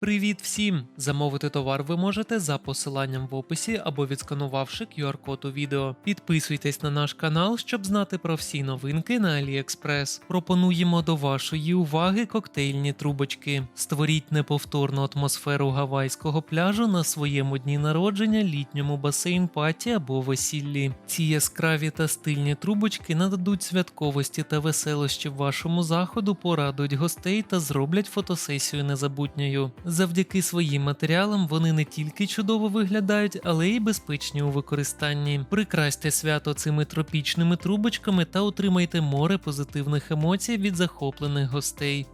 Привіт всім! Замовити товар ви можете за посиланням в описі або відсканувавши QR-код у відео. Підписуйтесь на наш канал, щоб знати про всі новинки на AliExpress. Пропонуємо до вашої уваги коктейльні трубочки. Створіть неповторну атмосферу гавайського пляжу на своєму дні народження, літньому басейн-паті або весіллі. Ці яскраві та стильні трубочки нададуть святковості та веселощі вашому заходу, порадують гостей та зроблять фотосесію незабутньою. Завдяки своїм матеріалам вони не тільки чудово виглядають, але й безпечні у використанні. Прикрасьте свято цими тропічними трубочками та отримайте море позитивних емоцій від захоплених гостей.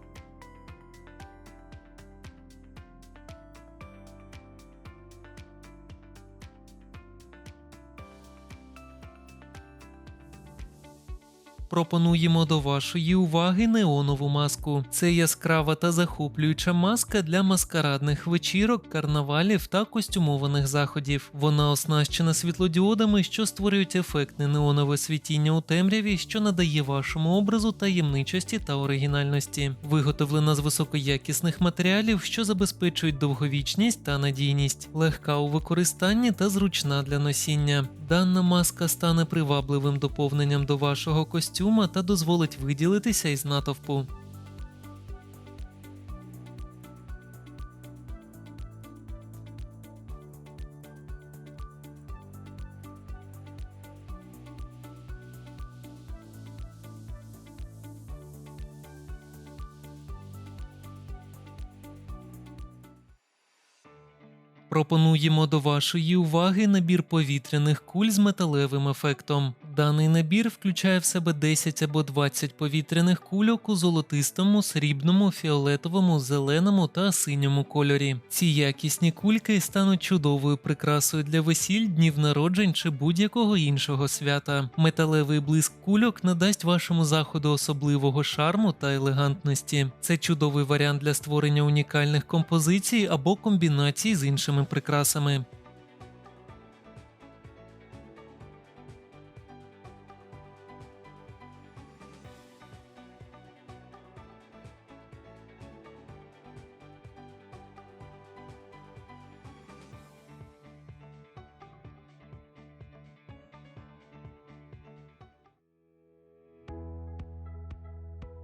Пропонуємо до вашої уваги неонову маску. Це яскрава та захоплююча маска для маскарадних вечірок, карнавалів та костюмованих заходів. Вона оснащена світлодіодами, що створюють ефектне неонове світіння у темряві, що надає вашому образу таємничості та оригінальності. Виготовлена з високоякісних матеріалів, що забезпечують довговічність та надійність, легка у використанні та зручна для носіння. Дана маска стане привабливим доповненням до вашого костюма та дозволить виділитися із натовпу. Пропонуємо до вашої уваги набір повітряних куль з металевим ефектом. Даний набір включає в себе 10 або 20 повітряних кульок у золотистому, срібному, фіолетовому, зеленому та синьому кольорі. Ці якісні кульки стануть чудовою прикрасою для весіль, днів народжень чи будь-якого іншого свята. Металевий блиск кульок надасть вашому заходу особливого шарму та елегантності. Це чудовий варіант для створення унікальних композицій або комбінацій з іншими прикрасами.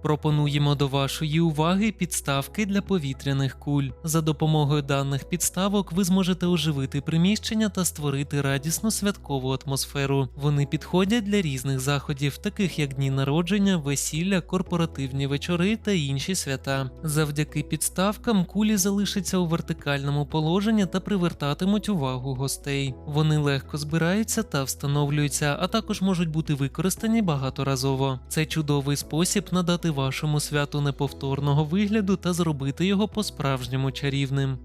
Пропонуємо до вашої уваги підставки для повітряних куль. За допомогою даних підставок ви зможете оживити приміщення та створити радісну святкову атмосферу. Вони підходять для різних заходів, таких як дні народження, весілля, корпоративні вечори та інші свята. Завдяки підставкам кулі залишаться у вертикальному положенні та привертатимуть увагу гостей. Вони легко збираються та встановлюються, а також можуть бути використані багаторазово. Це чудовий спосіб надати вашому святу неповторного вигляду та зробити його по-справжньому чарівним.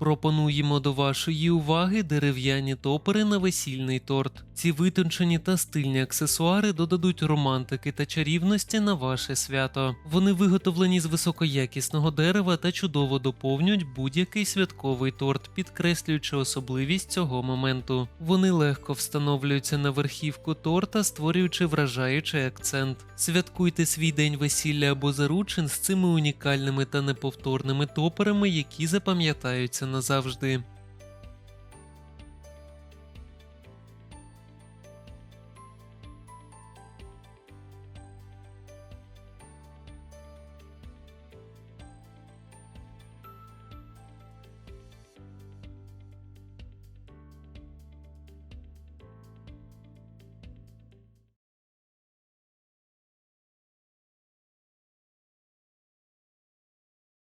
Пропонуємо до вашої уваги дерев'яні топери на весільний торт. Ці витончені та стильні аксесуари додадуть романтики та чарівності на ваше свято. Вони виготовлені з високоякісного дерева та чудово доповнюють будь-який святковий торт, підкреслюючи особливість цього моменту. Вони легко встановлюються на верхівку торта, створюючи вражаючий акцент. Святкуйте свій день весілля або заручин з цими унікальними та неповторними топерами, які запам'ятаються назавжди.